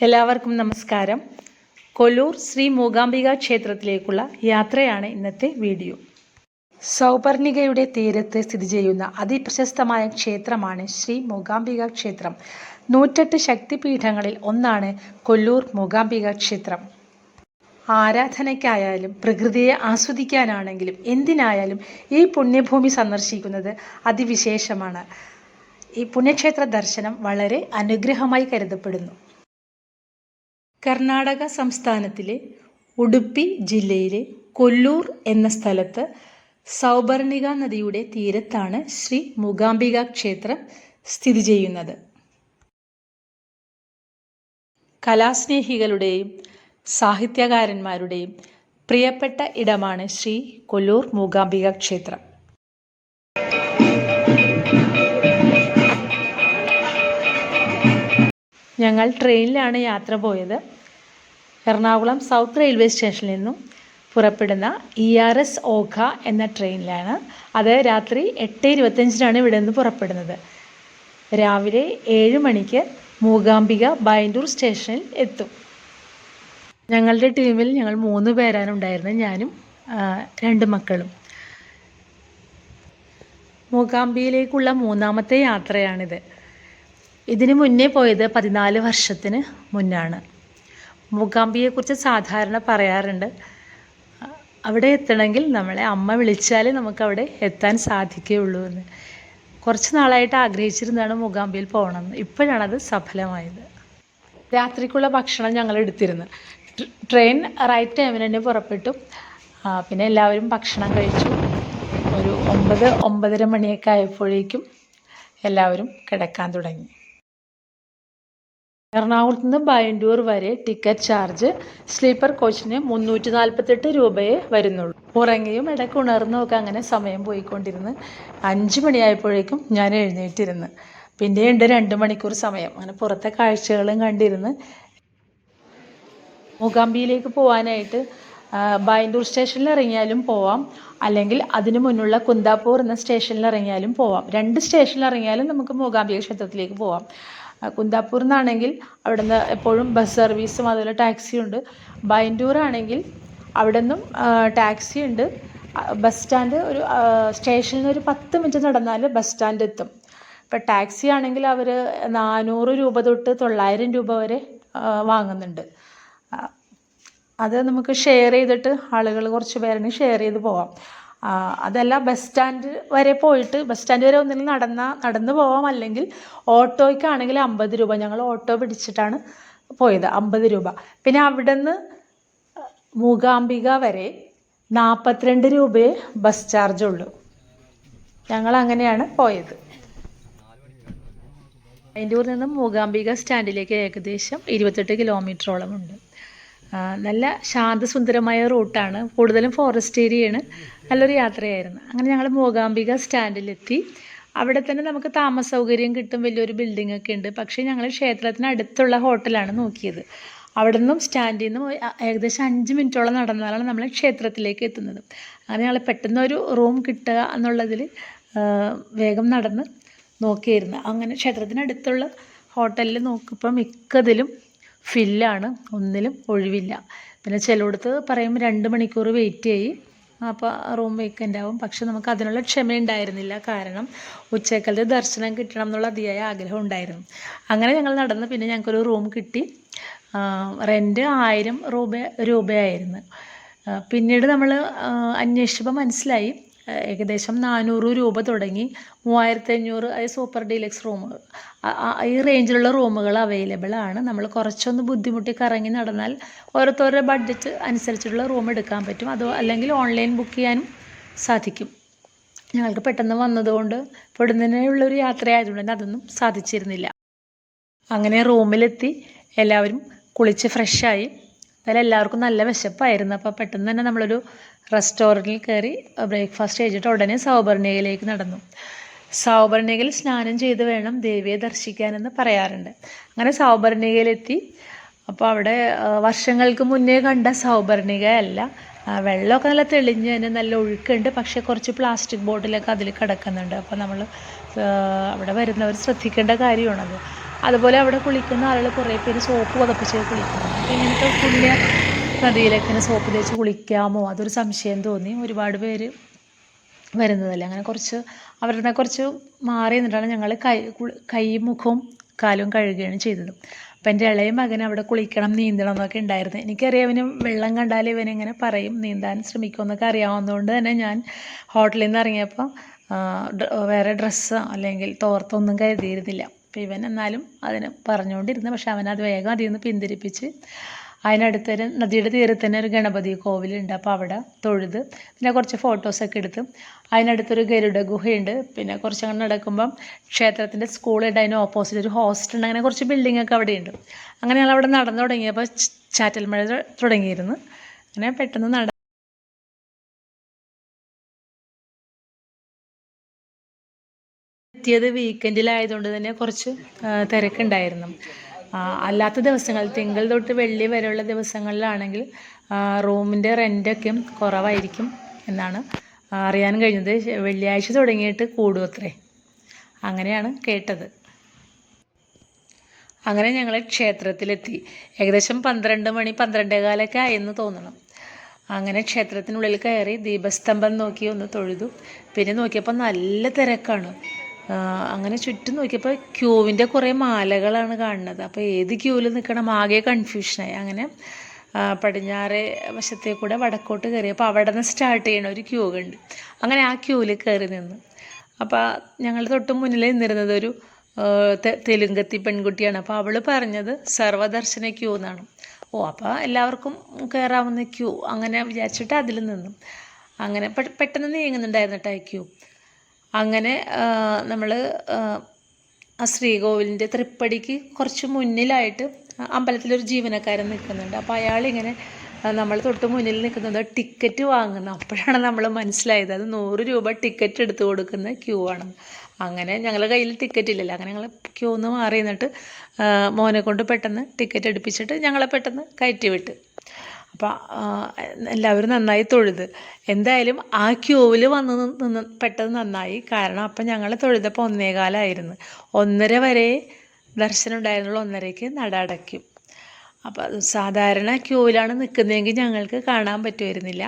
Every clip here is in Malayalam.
എല്ലാവർക്കും നമസ്കാരം. കൊല്ലൂർ ശ്രീ മൂകാംബിക ക്ഷേത്രത്തിലേക്കുള്ള യാത്രയാണ് ഇന്നത്തെ വീഡിയോ. സൗപർണികയുടെ തീരത്ത് സ്ഥിതി ചെയ്യുന്ന അതിപ്രശസ്തമായ ക്ഷേത്രമാണ് ശ്രീ മൂകാംബിക ക്ഷേത്രം. നൂറ്റെട്ട് ശക്തിപീഠങ്ങളിൽ ഒന്നാണ് കൊല്ലൂർ മൂകാംബിക ക്ഷേത്രം. ആരാധനയ്ക്കായാലും പ്രകൃതിയെ ആസ്വദിക്കാനാണെങ്കിലും എന്തിനായാലും ഈ പുണ്യഭൂമി സന്ദർശിക്കുന്നത് അതിവിശേഷമാണ്. ഈ പുണ്യക്ഷേത്ര ദർശനം വളരെ അനുഗ്രഹമായി കരുതപ്പെടുന്നു. കർണാടക സംസ്ഥാനത്തിലെ ഉടുപ്പി ജില്ലയിലെ കൊല്ലൂർ എന്ന സ്ഥലത്ത് സൗബർണിക നദിയുടെ തീരത്താണ് ശ്രീ മൂകാംബിക ക്ഷേത്രം സ്ഥിതി ചെയ്യുന്നത്. കലാസ്നേഹികളുടെയും സാഹിത്യകാരന്മാരുടെയും പ്രിയപ്പെട്ട ഇടമാണ് ശ്രീ കൊല്ലൂർ മൂകാംബിക ക്ഷേത്രം. ഞങ്ങൾ ട്രെയിനിലാണ് യാത്ര പോയത്. എറണാകുളം സൗത്ത് റെയിൽവേ സ്റ്റേഷനിൽ നിന്നും പുറപ്പെടുന്ന ഇ ആർ എസ് ഓഖ എന്ന ട്രെയിനിലാണ്. അത് രാത്രി എട്ട് ഇരുപത്തഞ്ചിനാണ് ഇവിടെ നിന്ന് പുറപ്പെടുന്നത്. രാവിലെ ഏഴ് മണിക്ക് മൂകാംബിക ബൈൻഡൂർ സ്റ്റേഷനിൽ എത്തും. ഞങ്ങളുടെ ടീമിൽ ഞങ്ങൾ മൂന്ന് പേരാണ് ഉണ്ടായിരുന്നത്. ഞാനും രണ്ട് മക്കളും. മൂകാംബിയിലേക്കുള്ള മൂന്നാമത്തെ യാത്രയാണിത്. ഇതിന് മുന്നേ പോയത് പതിനാല് വർഷത്തിന് മുന്നാണ്. മൂകാംബിയെക്കുറിച്ച് സാധാരണ പറയാറുണ്ട്. അവിടെ എത്തണമെങ്കിൽ നമ്മളെ അമ്മ വിളിച്ചാലേ നമുക്കവിടെ എത്താൻ സാധിക്കുകയുള്ളൂ എന്ന്. കുറച്ച് നാളായിട്ട് ആഗ്രഹിച്ചിരുന്നതാണ് മൂകാംബിയിൽ പോകണമെന്ന്. ഇപ്പോഴാണത് സഫലമായത്. രാത്രിക്കുള്ള ഭക്ഷണം ഞങ്ങൾ എടുത്തിരുന്നു. ട്രെയിൻ റൈറ്റ് ടൈമിന് തന്നെ പുറപ്പെട്ടു. പിന്നെ എല്ലാവരും ഭക്ഷണം കഴിച്ചു. ഒരു ഒമ്പത് ഒമ്പതര മണിയൊക്കെ ആയപ്പോഴേക്കും എല്ലാവരും കിടക്കാൻ തുടങ്ങി. എറണാകുളത്ത് നിന്ന് ബയണ്ടൂർ വരെ ടിക്കറ്റ് ചാർജ് സ്ലീപ്പർ കോച്ചിന് മുന്നൂറ്റി നാൽപ്പത്തെട്ട് രൂപയെ വരുന്നുള്ളൂ. ഉറങ്ങിയും ഇടയ്ക്ക് ഉണർന്നും ഒക്കെ അങ്ങനെ സമയം പോയിക്കൊണ്ടിരുന്ന് അഞ്ച് മണിയായപ്പോഴേക്കും ഞാൻ എഴുന്നേറ്റിരുന്ന്. പിന്നെയുണ്ട് രണ്ട് മണിക്കൂർ സമയം. അങ്ങനെ പുറത്തെ കാഴ്ചകളും കണ്ടിരുന്ന് മൂകാംബിയിലേക്ക് പോകാനായിട്ട് ബൈൻഡൂർ സ്റ്റേഷനിൽ ഇറങ്ങിയാലും പോവാം. അല്ലെങ്കിൽ അതിനു മുന്നുള്ള കുന്താപ്പൂർ എന്ന സ്റ്റേഷനിൽ ഇറങ്ങിയാലും പോവാം. രണ്ട് സ്റ്റേഷനിൽ ഇറങ്ങിയാലും നമുക്ക് മൂകാംബിക ക്ഷേത്രത്തിലേക്ക് പോവാം. കുന്താപ്പൂർ നിന്നാണെങ്കിൽ നിന്ന് എപ്പോഴും ബസ് സർവീസും അതുപോലെ ടാക്സിയും ഉണ്ട്. ബൈൻഡൂർ ആണെങ്കിൽ അവിടെ നിന്നും ടാക്സി ഉണ്ട് ബസ് സ്റ്റാൻഡ് ഒരു സ്റ്റേഷനിൽ നിന്ന് ഒരു പത്ത് മിനിറ്റ് നടന്നാൽ ബസ് സ്റ്റാൻഡ് എത്തും. ഇപ്പം ടാക്സി ആണെങ്കിൽ അവർ നാനൂറ് രൂപ തൊട്ട് തൊള്ളായിരം രൂപ വരെ വാങ്ങുന്നുണ്ട്. അത് നമുക്ക് ഷെയർ ചെയ്തിട്ട് ആളുകൾ കുറച്ച് പേരിന് ഷെയർ ചെയ്ത് പോവാം. അതല്ല ബസ് സ്റ്റാൻഡ് വരെ പോയിട്ട് ബസ് സ്റ്റാൻഡ് വരെ ഒന്നിൽ നടന്ന നടന്നു പോവാം. അല്ലെങ്കിൽ ഓട്ടോയ്ക്കാണെങ്കിൽ അമ്പത് രൂപ. ഞങ്ങൾ ഓട്ടോ പിടിച്ചിട്ടാണ് പോയത് അമ്പത് രൂപ. പിന്നെ അവിടെ നിന്ന് മൂകാംബിക വരെ നാൽപ്പത്തിരണ്ട് രൂപയെ ബസ് ചാർജ് ഉള്ളൂ. ഞങ്ങൾ അങ്ങനെയാണ് പോയത്. അതിന്റെ നിന്ന് മൂകാംബിക സ്റ്റാൻഡിലേക്ക് ഏകദേശം ഇരുപത്തെട്ട് കിലോമീറ്ററോളം ഉണ്ട്. നല്ല ശാന്തസുന്ദരമായ റൂട്ടാണ്. കൂടുതലും ഫോറസ്റ്റ് ഏരിയയാണ് നല്ലൊരു യാത്രയായിരുന്നു. അങ്ങനെ ഞങ്ങൾ മൂകാംബിക സ്റ്റാൻഡിലെത്തി. അവിടെ തന്നെ നമുക്ക് താമസ സൗകര്യം കിട്ടും. വലിയൊരു ബിൽഡിംഗ് ഒക്കെ ഉണ്ട്. പക്ഷേ ഞങ്ങൾ ക്ഷേത്രത്തിന് അടുത്തുള്ള ഹോട്ടലാണ് നോക്കിയത്. അവിടെ നിന്നും സ്റ്റാൻഡിൽ നിന്നും ഏകദേശം അഞ്ച് മിനിറ്റോളം നടന്നാലാണ് നമ്മൾ ക്ഷേത്രത്തിലേക്ക് എത്തുന്നത്. അങ്ങനെ ഞങ്ങൾ പെട്ടെന്ന് ഒരു റൂം കിട്ടുക എന്നുള്ളതിൽ വേഗം നടന്ന് നോക്കിയിരുന്നു. അങ്ങനെ ക്ഷേത്രത്തിന് അടുത്തുള്ള ഹോട്ടലിൽ നോക്കിയപ്പോൾ മിക്കതിലും ഫില്ലാണ് ഒന്നിലും ഒഴിവില്ല. പിന്നെ ചിലയിടത്ത് പറയുമ്പോൾ രണ്ട് മണിക്കൂർ വെയിറ്റ് ചെയ്യും. അപ്പോൾ റൂം വേക്കന്റ് ആവും. പക്ഷെ നമുക്ക് അതിനുള്ള ക്ഷമ ഉണ്ടായിരുന്നില്ല കാരണം ഉച്ചക്കലത്തെ ദർശനം കിട്ടണം എന്നുള്ള അതിയായ ആഗ്രഹം ഉണ്ടായിരുന്നു. അങ്ങനെ ഞങ്ങൾ നടന്ന് പിന്നെ ഞങ്ങൾക്കൊരു റൂം കിട്ടി. റെന്റ് ആയിരം രൂപ രൂപയായിരുന്നു. പിന്നീട് നമ്മൾ അന്വേഷിച്ചപ്പോൾ മനസ്സിലായി. ഏകദേശം നാനൂറ് രൂപ തുടങ്ങി. മൂവായിരത്തി അഞ്ഞൂറ് അത് സൂപ്പർ ഡീലക്സ് റൂമുകൾ ഈ റേഞ്ചിലുള്ള റൂമുകൾ അവൈലബിൾ ആണ്. നമ്മൾ കുറച്ചൊന്ന് ബുദ്ധിമുട്ടി കറങ്ങി നടന്നാൽ ഓരോരുത്തരുടെ ബഡ്ജറ്റ് അനുസരിച്ചിട്ടുള്ള റൂം എടുക്കാൻ പറ്റും. അതോ അല്ലെങ്കിൽ ഓൺലൈൻ ബുക്ക് ചെയ്യാനും സാധിക്കും. ഞങ്ങൾക്ക് പെട്ടെന്ന് വന്നതുകൊണ്ട് പെടുന്നതിനുള്ളൊരു യാത്രയായതുകൊണ്ട് തന്നെ അതൊന്നും സാധിച്ചിരുന്നില്ല. അങ്ങനെ റൂമിലെത്തി എല്ലാവരും കുളിച്ച് ഫ്രഷായി എന്നാലും എല്ലാവർക്കും നല്ല വിശപ്പായിരുന്നു. അപ്പോൾ പെട്ടെന്ന് തന്നെ നമ്മളൊരു റെസ്റ്റോറന്റിൽ കയറി ബ്രേക്ക്ഫാസ്റ്റ് കഴിച്ചിട്ട് ഉടനെ സൗബർണികയിലേക്ക് നടന്നു. സൗബർണികയിൽ സ്നാനം ചെയ്ത് വേണം ദേവിയെ ദർശിക്കാനെന്ന് പറയാറുണ്ട്. അങ്ങനെ സൗബർണികയിലെത്തി അപ്പോൾ അവിടെ വർഷങ്ങൾക്ക് മുന്നേ കണ്ട സൗബർണികയല്ല. വെള്ളമൊക്കെ നല്ല തെളിഞ്ഞ് തന്നെ നല്ല ഒഴുക്കുണ്ട്. പക്ഷേ കുറച്ച് പ്ലാസ്റ്റിക് ബോട്ടിലൊക്കെ അതിൽ കിടക്കുന്നുണ്ട്. അപ്പോൾ നമ്മൾ അവിടെ വരുന്നവർ ശ്രദ്ധിക്കേണ്ട കാര്യമാണത്. അതുപോലെ അവിടെ കുളിക്കുന്ന ആളുകൾ കുറേ പേര് സോപ്പ് പതപ്പിച്ച് കുളിക്കുന്നു അപ്പോൾ ഇങ്ങനത്തെ പുണ്യ നദിയിലൊക്കെ ഇങ്ങനെ സോപ്പ് തേച്ച് കുളിക്കാമോ? അതൊരു സംശയം തോന്നി. ഒരുപാട് പേര് വരുന്നതല്ലേ? അങ്ങനെ കുറച്ച് അവരുടെ നിന്ന് കുറച്ച് മാറി നിന്നിട്ടാണ് ഞങ്ങൾ കൈ കൈ മുഖവും കാലും കഴുകുകയാണ് ചെയ്തത്. അപ്പം എന്റെ ഇളയ മകൻ അവിടെ കുളിക്കണം നീന്തണം എന്നൊക്കെ ഉണ്ടായിരുന്നു. എനിക്കറിയാം ഇവന് വെള്ളം കണ്ടാൽ ഇവനിങ്ങനെ പറയും നീന്താൻ ശ്രമിക്കുമെന്നൊക്കെ അറിയാവുന്നതുകൊണ്ട് തന്നെ ഞാൻ ഹോട്ടലിൽ നിന്ന് ഇറങ്ങിയപ്പോൾ വേറെ ഡ്രസ്സ് അല്ലെങ്കിൽ തോർത്തൊന്നും കരുതിയിരുന്നില്ല. അപ്പം ഇവൻ എന്നാലും അതിന് പറഞ്ഞുകൊണ്ടിരുന്നു. പക്ഷെ അവൻ അത് വേഗം അതിൽ നിന്ന് പിന്തിരിപ്പിച്ച് അതിനടുത്തൊരു നദിയുടെ തീരത്ത് തന്നെ ഒരു ഗണപതി കോവിലുണ്ട്. അപ്പോൾ അവിടെ തൊഴുത് പിന്നെ കുറച്ച് ഫോട്ടോസൊക്കെ എടുത്ത് അതിനടുത്തൊരു ഗരുഡ ഗുഹയുണ്ട്. പിന്നെ കുറച്ച് അങ്ങനെ നടക്കുമ്പം ക്ഷേത്രത്തിന്റെ സ്കൂളുണ്ട് അതിന് ഓപ്പോസിറ്റ് ഒരു ഹോസ്റ്റൽ ഉണ്ട്. അങ്ങനെ കുറച്ച് ബിൽഡിംഗ് ഒക്കെ അവിടെയുണ്ട്. അങ്ങനെ ഞങ്ങൾ അവിടെ നടന്നു തുടങ്ങിയപ്പോൾ ചാറ്റൽമഴ തുടങ്ങിയിരുന്നു. അങ്ങനെ പെട്ടെന്ന് നട എത്തിയത് വീക്കെൻഡിലായതുകൊണ്ട് തന്നെ കുറച്ച് തിരക്കുണ്ടായിരുന്നു. അല്ലാത്ത ദിവസങ്ങൾ തിങ്കൾ തൊട്ട് വെള്ളി വരെയുള്ള ദിവസങ്ങളിലാണെങ്കിൽ റൂമിന്റെ റെന്റൊക്കെ കുറവായിരിക്കും എന്നാണ് അറിയാൻ കഴിഞ്ഞത്. വെള്ളിയാഴ്ച തുടങ്ങിയിട്ട് കൂടും അത്രേ. അങ്ങനെയാണ് കേട്ടത്. അങ്ങനെ ഞങ്ങൾ ക്ഷേത്രത്തിലെത്തി. ഏകദേശം പന്ത്രണ്ട് മണി പന്ത്രണ്ടേ കാലൊക്കെ ആയെന്ന് തോന്നണം. അങ്ങനെ ക്ഷേത്രത്തിനുള്ളിൽ കയറി ദീപസ്തംഭം നോക്കി ഒന്ന് തൊഴുതു. പിന്നെ നോക്കിയപ്പോൾ നല്ല തിരക്കാണ്. അങ്ങനെ ചുറ്റും നോക്കിയപ്പോൾ ക്യൂവിന്റെ കുറേ മാലകളാണ് കാണുന്നത്. അപ്പോൾ ഏത് ക്യൂവിൽ നിൽക്കണം ആകെ കൺഫ്യൂഷനായി അങ്ങനെ പടിഞ്ഞാറ് വശത്തേ കൂടെ വടക്കോട്ട് കയറിയപ്പോൾ അവിടെ നിന്ന് സ്റ്റാർട്ട് ചെയ്യണ ഒരു ക്യൂ ഉണ്ട് അങ്ങനെ ആ ക്യൂവിൽ കയറി നിന്നു. അപ്പോൾ ഞങ്ങൾ തൊട്ട് മുന്നിൽ നിന്നിരുന്നത് ഒരു തെലുങ്കത്തി പെൺകുട്ടിയാണ്. അപ്പോൾ അവൾ പറഞ്ഞത് സർവദർശന ക്യൂ എന്നാണ്. ഓ അപ്പോൾ എല്ലാവർക്കും കയറാവുന്ന ക്യൂ. അങ്ങനെ വിചാരിച്ചിട്ട് അതിൽ നിന്നു. അങ്ങനെ പെട്ടെന്ന് നീങ്ങുന്നുണ്ടായിരുന്നു കേട്ടോ ആ ക്യൂ. അങ്ങനെ നമ്മൾ ആ ശ്രീകോവിലിന്റെ തൃപ്പടിക്ക് കുറച്ച് മുന്നിലായിട്ട് അമ്പലത്തിലൊരു ജീവനക്കാരൻ നിൽക്കുന്നുണ്ട്. അപ്പോൾ അയാളിങ്ങനെ നമ്മൾ തൊട്ട് മുന്നിൽ നിൽക്കുന്നത് ടിക്കറ്റ് വാങ്ങുന്ന. അപ്പോഴാണ് നമ്മൾ മനസ്സിലായത് അത് നൂറ് രൂപ ടിക്കറ്റ് എടുത്ത് കൊടുക്കുന്ന ക്യൂ ആണ്. അങ്ങനെ ഞങ്ങളുടെ കയ്യിൽ ടിക്കറ്റ് ഇല്ലല്ലോ. അങ്ങനെ ഞങ്ങൾ ക്യൂ നിന്ന് മാറി നിന്നിട്ട് മോനെ കൊണ്ട് പെട്ടെന്ന് ടിക്കറ്റ് എടുപ്പിച്ചിട്ട് ഞങ്ങളെ പെട്ടെന്ന് കയറ്റി വിട്ട്. അപ്പോൾ എല്ലാവരും നന്നായി തൊഴുത്. എന്തായാലും ആ ക്യൂവിൽ വന്ന് നിന്ന് പെട്ടത് നന്നായി. കാരണം അപ്പം ഞങ്ങൾ തൊഴുതപ്പോൾ ഒന്നേകാലമായിരുന്നു ഒന്നര വരെ ദർശനം ഉണ്ടായിരുന്നുള്ളൂ. ഒന്നരയ്ക്ക് നട അടയ്ക്കും. അപ്പോൾ സാധാരണ ക്യൂവിലാണ് നിൽക്കുന്നതെങ്കിൽ ഞങ്ങൾക്ക് കാണാൻ പറ്റുമായിരുന്നില്ല.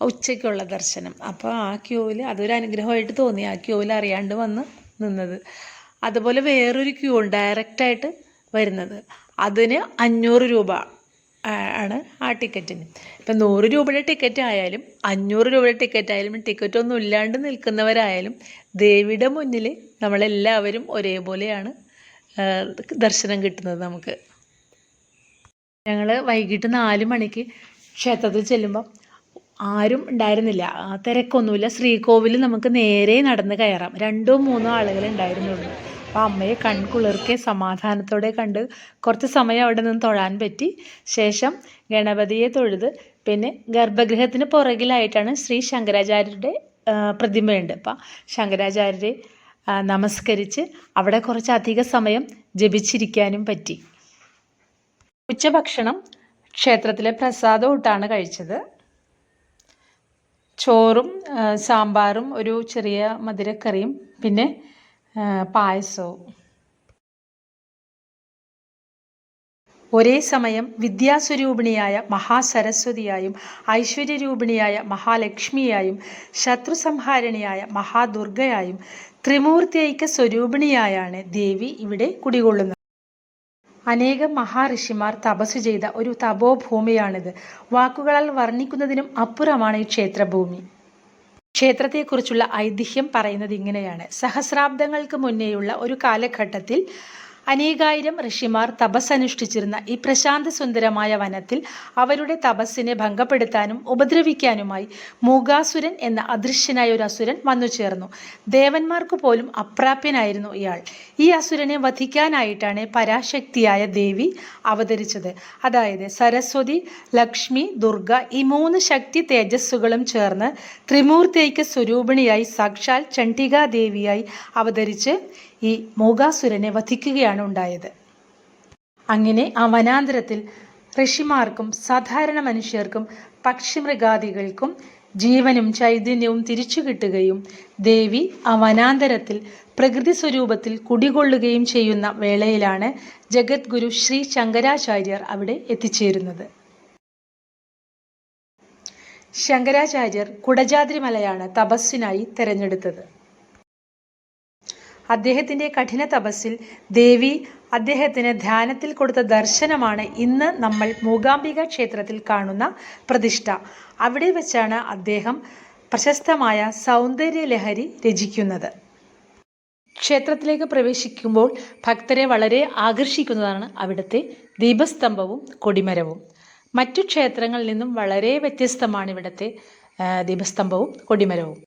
ഉച്ചയ്ക്കുള്ള ദർശനം. അപ്പോൾ ആ ക്യൂവിൽ അതൊരു അനുഗ്രഹമായിട്ട് തോന്നി. ആ ക്യൂവിൽ അറിയാണ്ട് വന്ന് നിന്നത്. അതുപോലെ വേറൊരു ക്യൂ ഉണ്ട് ഡയറക്റ്റായിട്ട് വരുന്നത്. അതിന് അഞ്ഞൂറ് രൂപ. ആണ് ആ ടിക്കറ്റിന്. ഇപ്പം നൂറ് രൂപയുടെ ടിക്കറ്റ് ആയാലും അഞ്ഞൂറ് രൂപയുടെ ടിക്കറ്റ് ആയാലും ടിക്കറ്റ് ഒന്നും ഇല്ലാണ്ട് നിൽക്കുന്നവരായാലും ദേവിയുടെ മുന്നിൽ നമ്മളെല്ലാവരും ഒരേപോലെയാണ് ദർശനം കിട്ടുന്നത് നമുക്ക്. ഞങ്ങൾ വൈകിട്ട് നാല് മണിക്ക് ക്ഷേത്രത്തിൽ ചെല്ലുമ്പോൾ ആരും ഉണ്ടായിരുന്നില്ല. തിരക്കൊന്നുമില്ല. ശ്രീകോവിൽ നമുക്ക് നേരെ നടന്ന് കയറാം. രണ്ടോ മൂന്നോ ആളുകളെ ഉണ്ടായിരുന്നുള്ളൂ. അപ്പോൾ അമ്മയെ കൺകുളിർക്കെ സമാധാനത്തോടെ കണ്ട് കുറച്ച് സമയം അവിടെ നിന്ന് തൊഴാൻ പറ്റി. ശേഷം ഗണപതിയെ തൊഴുത് പിന്നെ ഗർഭഗൃഹത്തിന് പുറകിലായിട്ടാണ് ശ്രീ ശങ്കരാചാര്യരുടെ പ്രതിമയുണ്ട്. അപ്പം ശങ്കരാചാര്യരെ നമസ്കരിച്ച് അവിടെ കുറച്ച് അധിക സമയം ജപിച്ചിരിക്കാനും പറ്റി. ഉച്ചഭക്ഷണം ക്ഷേത്രത്തിലെ പ്രസാദമൂട്ടാണ് കഴിച്ചത്. ചോറും സാമ്പാറും ഒരു ചെറിയ മധുരക്കറിയും പിന്നെ പായസവും ഒരേ സമയം വിദ്യാസ്വരൂപിണിയായ മഹാസരസ്വതിയായും ഐശ്വര്യരൂപിണിയായ മഹാലക്ഷ്മിയായും ശത്രുസംഹാരിണിയായ മഹാദുർഗയായും ത്രിമൂർത്തിഐക്യ സ്വരൂപിണിയായാണ് ദേവി ഇവിടെ കുടികൊള്ളുന്നത്. അനേകം മഹാഋഷിമാർ തപസ് ചെയ്ത ഒരു തപോഭൂമിയാണിത്. വാക്കുകളാൽ വർണിക്കുന്നതിനും അപ്പുറമാണ് ഈ ക്ഷേത്രഭൂമി. ക്ഷേത്രത്തെക്കുറിച്ചുള്ള ഐതിഹ്യം പറയുന്നത് ഇങ്ങനെയാണ്. സഹസ്രാബ്ദങ്ങൾക്ക് മുന്നേയുള്ള ഒരു കാലഘട്ടത്തിൽ അനേകായിരം ഋഷിമാർ തപസ് അനുഷ്ഠിച്ചിരുന്ന ഈ പ്രശാന്ത സുന്ദരമായ വനത്തിൽ അവരുടെ തപസ്സിനെ ഭംഗപ്പെടുത്താനും ഉപദ്രവിക്കാനുമായി മൂകാസുരൻ എന്ന അദൃശ്യനായ ഒരു അസുരൻ വന്നു ചേർന്നു. ദേവന്മാർക്ക് പോലും അപ്രാപ്യനായിരുന്നു ഇയാൾ. ഈ അസുരനെ വധിക്കാനായിട്ടാണ് പരാശക്തിയായ ദേവി അവതരിച്ചത്. അതായത് സരസ്വതി ലക്ഷ്മി ദുർഗ ഈ മൂന്ന് ശക്തി തേജസ്സുകളും ചേർന്ന് ത്രിമൂർത്തിക്ക് സ്വരൂപിണിയായി സാക്ഷാൽ ചണ്ഡികാദേവിയായി അവതരിച്ച് ഈ മോഗാസുരനെ വധിക്കുകയാണ് ഉണ്ടായത്. അങ്ങനെ ആ വനാന്തരത്തിൽ ഋഷിമാർക്കും സാധാരണ മനുഷ്യർക്കും പക്ഷിമൃഗാദികൾക്കും ജീവനും ചൈതന്യവും തിരിച്ചു കിട്ടുകയും ദേവി ആ വനാന്തരത്തിൽ പ്രകൃതി സ്വരൂപത്തിൽ കുടികൊള്ളുകയും ചെയ്യുന്ന വേളയിലാണ് ജഗദ്ഗുരു ശ്രീ ശങ്കരാചാര്യർ അവിടെ എത്തിച്ചേരുന്നത്. ശങ്കരാചാര്യർ കുടജാദ്രി മലയാണ് തപസ്സിനായി തെരഞ്ഞെടുത്തത്. അദ്ദേഹത്തിന്റെ കഠിന തപസ്സിൽ ദേവി അദ്ദേഹത്തിന് ധ്യാനത്തിൽ കൊടുത്ത ദർശനമാണ് ഇന്ന് നമ്മൾ മൂകാംബിക ക്ഷേത്രത്തിൽ കാണുന്ന പ്രതിഷ്ഠ. അവിടെ വെച്ചാണ് അദ്ദേഹം പ്രശസ്തമായ സൗന്ദര്യലഹരി രചിക്കുന്നത്. ക്ഷേത്രത്തിലേക്ക് പ്രവേശിക്കുമ്പോൾ ഭക്തരെ വളരെ ആകർഷിക്കുന്നതാണ് അവിടുത്തെ ദീപസ്തംഭവും കൊടിമരവും. മറ്റു ക്ഷേത്രങ്ങളിൽ നിന്നും വളരെ വ്യത്യസ്തമാണ് ഇവിടുത്തെ ദീപസ്തംഭവും കൊടിമരവും.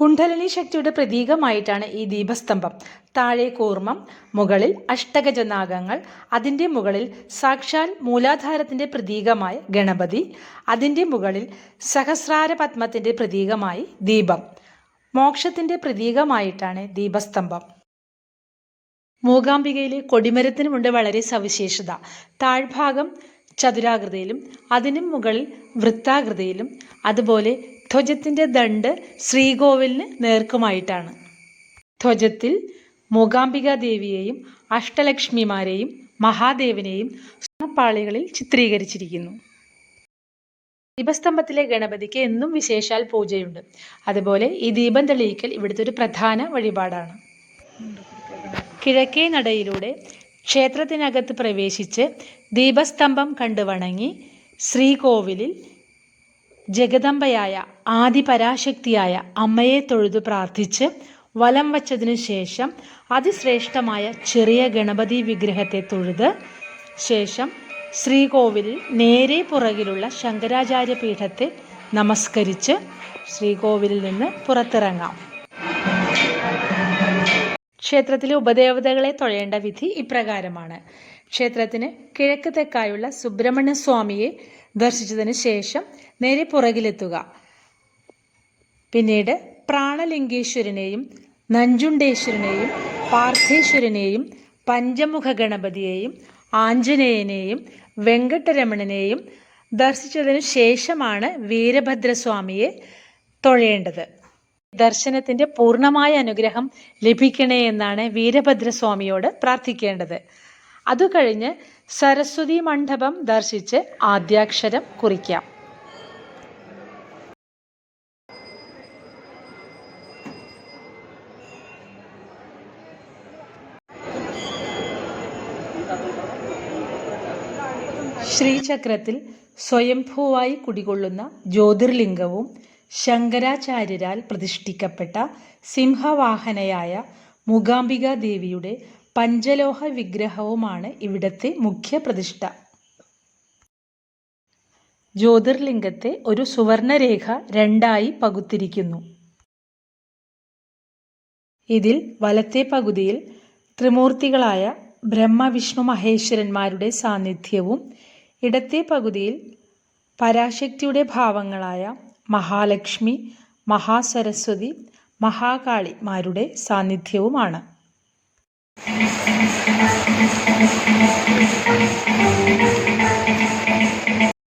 കുണ്ഡലിനി ശക്തിയുടെ പ്രതീകമായിട്ടാണ് ഈ ദീപസ്തംഭം. താഴെ കൂർമ്മം മുകളിൽ അഷ്ടഗജനാഗങ്ങൾ അതിന്റെ മുകളിൽ സാക്ഷാൽ മൂലാധാരത്തിന്റെ പ്രതീകമായ ഗണപതി അതിന്റെ മുകളിൽ സഹസ്രാര പത്മത്തിന്റെ പ്രതീകമായി ദീപം. മോക്ഷത്തിന്റെ പ്രതീകമായിട്ടാണ് ദീപസ്തംഭം. മൂകാംബികയിലെ കൊടിമരത്തിനുമുണ്ട് വളരെ സവിശേഷത. താഴ്ഭാഗം ചതുരാകൃതിയിലും അതിനും മുകളിൽ വൃത്താകൃതിയിലും അതുപോലെ ധ്വജത്തിന്റെ ദണ്ട് ശ്രീകോവിലിന് നേർക്കുമായിട്ടാണ്. ധ്വജത്തിൽ മൂകാംബിക ദേവിയെയും അഷ്ടലക്ഷ്മിമാരെയും മഹാദേവനെയും സ്വർണപ്പാളികളിൽ ചിത്രീകരിച്ചിരിക്കുന്നു. ദീപസ്തംഭത്തിലെ ഗണപതിക്ക് എന്നും വിശേഷാൽ പൂജയുണ്ട്. അതുപോലെ ഈ ദീപം തെളിയിക്കൽ ഇവിടുത്തെ ഒരു പ്രധാന വഴിപാടാണ്. കിഴക്കേ നടയിലൂടെ ക്ഷേത്രത്തിനകത്ത് പ്രവേശിച്ച് ദീപസ്തംഭം കണ്ടു വണങ്ങി ശ്രീകോവിലിൽ ജഗദംബയായ ആദിപരാശക്തിയായ അമ്മയെ തൊഴുതു പ്രാർത്ഥിച്ച് വലം വച്ചതിനു ശേഷം അതിശ്രേഷ്ഠമായ ചെറിയ ഗണപതി വിഗ്രഹത്തെ തൊഴുത് ശേഷം ശ്രീകോവിലിൽ നേരെ പുറകിലുള്ള ശങ്കരാചാര്യ പീഠത്തെ നമസ്കരിച്ച് ശ്രീകോവിലിൽ നിന്ന് പുറത്തിറങ്ങാം. ക്ഷേത്രത്തിലെ ഉപദേവതകളെ തൊഴേണ്ട വിധി ഇപ്രകാരമാണ്. ക്ഷേത്രത്തിന് കിഴക്ക് തെക്കായുള്ള സുബ്രഹ്മണ്യ സ്വാമിയെ ദർശിച്ചതിന് ശേഷം നേരെ പുറകിലെത്തുക പിന്നീട് പ്രാണലിംഗേശ്വരനെയും നഞ്ചുണ്ടേശ്വരനെയും പാർത്ഥേശ്വരനെയും പഞ്ചമുഖ ഗണപതിയെയും ആഞ്ജനേയനെയും വെങ്കട്ടരമണനെയും ദർശിച്ചതിനു ശേഷമാണ് വീരഭദ്രസ്വാമിയെ തൊഴേണ്ടത്. ദർശനത്തിന്റെ പൂർണമായ അനുഗ്രഹം ലഭിക്കണേ എന്നാണ് വീരഭദ്രസ്വാമിയോട് പ്രാർത്ഥിക്കേണ്ടത്. അതു കഴിഞ്ഞ് സരസ്വതി മണ്ഡപം ദർശിച്ച് ആദ്യാക്ഷരം കുറിക്കാം. ശ്രീചക്രത്തിൽ സ്വയംഭൂവായി കുടികൊള്ളുന്ന ജ്യോതിർലിംഗവും ശങ്കരാചാര്യരാൽ പ്രതിഷ്ഠിക്കപ്പെട്ട സിംഹവാഹനയായ മൂകാംബിക ദേവിയുടെ പഞ്ചലോഹ വിഗ്രഹവുമാണ് ഇവിടത്തെ മുഖ്യ പ്രതിഷ്ഠ. ജ്യോതിർലിംഗത്തെ ഒരു സുവർണരേഖ രണ്ടായി പകുത്തിരിക്കുന്നു. ഇതിൽ വലത്തെ പകുതിയിൽ ത്രിമൂർത്തികളായ ബ്രഹ്മ വിഷ്ണു മഹേശ്വരന്മാരുടെ സാന്നിധ്യവും ഇടത്തെ പകുതിയിൽ പരാശക്തിയുടെ ഭാവങ്ങളായ മഹാലക്ഷ്മി മഹാസരസ്വതി മഹാകാളിമാരുടെ സാന്നിധ്യവുമാണ്.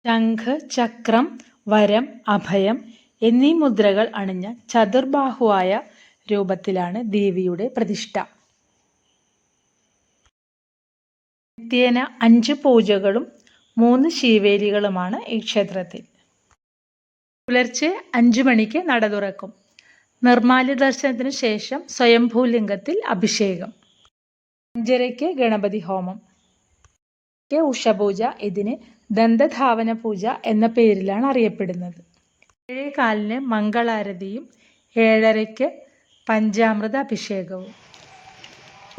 ശംഖ് ചക്രം വരം അഭയം എന്നീ മുദ്രകൾ അണിഞ്ഞ ചതുർബാഹുവായ രൂപത്തിലാണ് ദേവിയുടെ പ്രതിഷ്ഠ. നിത്യേന അഞ്ച് പൂജകളും മൂന്ന് ശീവേലികളുമാണ് ഈ ക്ഷേത്രത്തിൽ. പുലർച്ചെ അഞ്ചു മണിക്ക് നട തുറക്കും. നിർമാല്യ ദർശനത്തിന് ശേഷം സ്വയംഭൂലിംഗത്തിൽ അഭിഷേകം. അഞ്ചരയ്ക്ക് ഗണപതി ഹോമം. ഉഷപൂജ ഇതിന് ദന്തധാവന പൂജ എന്ന പേരിലാണ് അറിയപ്പെടുന്നത്. ഏഴേ കാലിന് മംഗളാരതിയും ഏഴരയ്ക്ക് പഞ്ചാമൃത അഭിഷേകവും.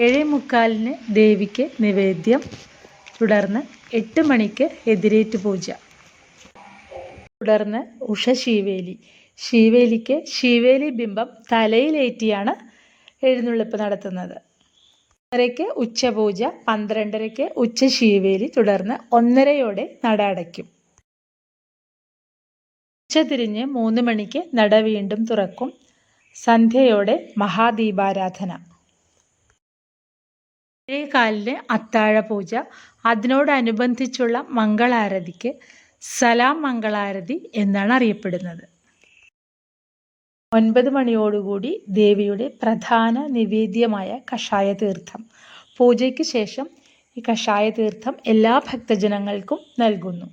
ഏഴേ മുക്കാലിന് ദേവിക്ക് നിവേദ്യം. തുടർന്ന് എട്ട് മണിക്ക് എതിരേറ്റ് പൂജ. തുടർന്ന് ഉഷ ശീവേലി. ശീവേലിക്ക് ശീവേലി ബിംബം തലയിലേറ്റിയാണ് എഴുന്നള്ളിപ്പ് നടത്തുന്നത്. ഒന്നരയ്ക്ക് ഉച്ചപൂജ പന്ത്രണ്ടരയ്ക്ക് ഉച്ച ശീവേലി തുടർന്ന് ഒന്നരയോടെ നട അടയ്ക്കും. ഉച്ചതിരിഞ്ഞ് മൂന്ന് മണിക്ക് നട വീണ്ടും തുറക്കും. സന്ധ്യയോടെ മഹാദീപാരാധന. കാലിന് അത്താഴ പൂജ അതിനോടനുബന്ധിച്ചുള്ള മംഗളാരതിക്ക് സലാം മംഗളാരതി എന്നാണ് അറിയപ്പെടുന്നത്. ഒൻപത് മണിയോടുകൂടി ദേവിയുടെ പ്രധാന നിവേദ്യമായ കഷായ തീർത്ഥം പൂജയ്ക്ക് ശേഷം ഈ കഷായ തീർത്ഥം എല്ലാ ഭക്തജനങ്ങൾക്കും നൽകുന്നു.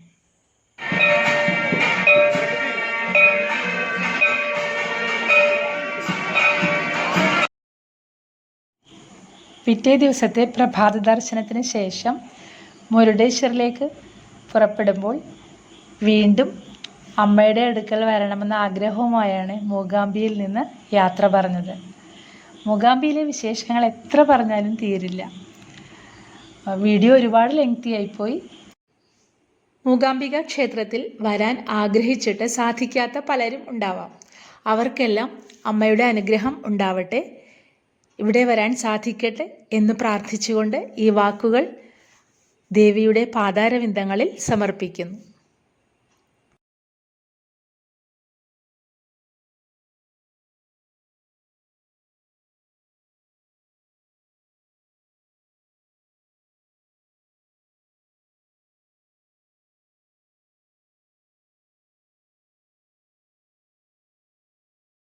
പിറ്റേ ദിവസത്തെ പ്രഭാത ദർശനത്തിന് ശേഷം മുരുടേശ്വറിലേക്ക് പുറപ്പെടുമ്പോൾ വീണ്ടും അമ്മയുടെ അടുക്കൽ വരണമെന്ന ആഗ്രഹവുമായാണ് മൂകാംബിയിൽ നിന്ന് യാത്ര പറഞ്ഞത്. മൂകാംബിയിലെ വിശേഷങ്ങൾ എത്ര പറഞ്ഞാലും തീരില്ല. വീഡിയോ ഒരുപാട് ലെങ്തി ആയിപ്പോയി മൂകാംബിക ക്ഷേത്രത്തിൽ വരാൻ ആഗ്രഹിച്ചിട്ട് സാധിക്കാത്ത പലരും ഉണ്ടാവാം. അവർക്കെല്ലാം അമ്മയുടെ അനുഗ്രഹം ഉണ്ടാവട്ടെ. ഇവിടെ വരാൻ സാധിക്കട്ടെ എന്ന് പ്രാർത്ഥിച്ചുകൊണ്ട് ഈ വാക്കുകൾ ദേവിയുടെ പാതാരവിന്ദങ്ങളിൽ സമർപ്പിക്കുന്നു.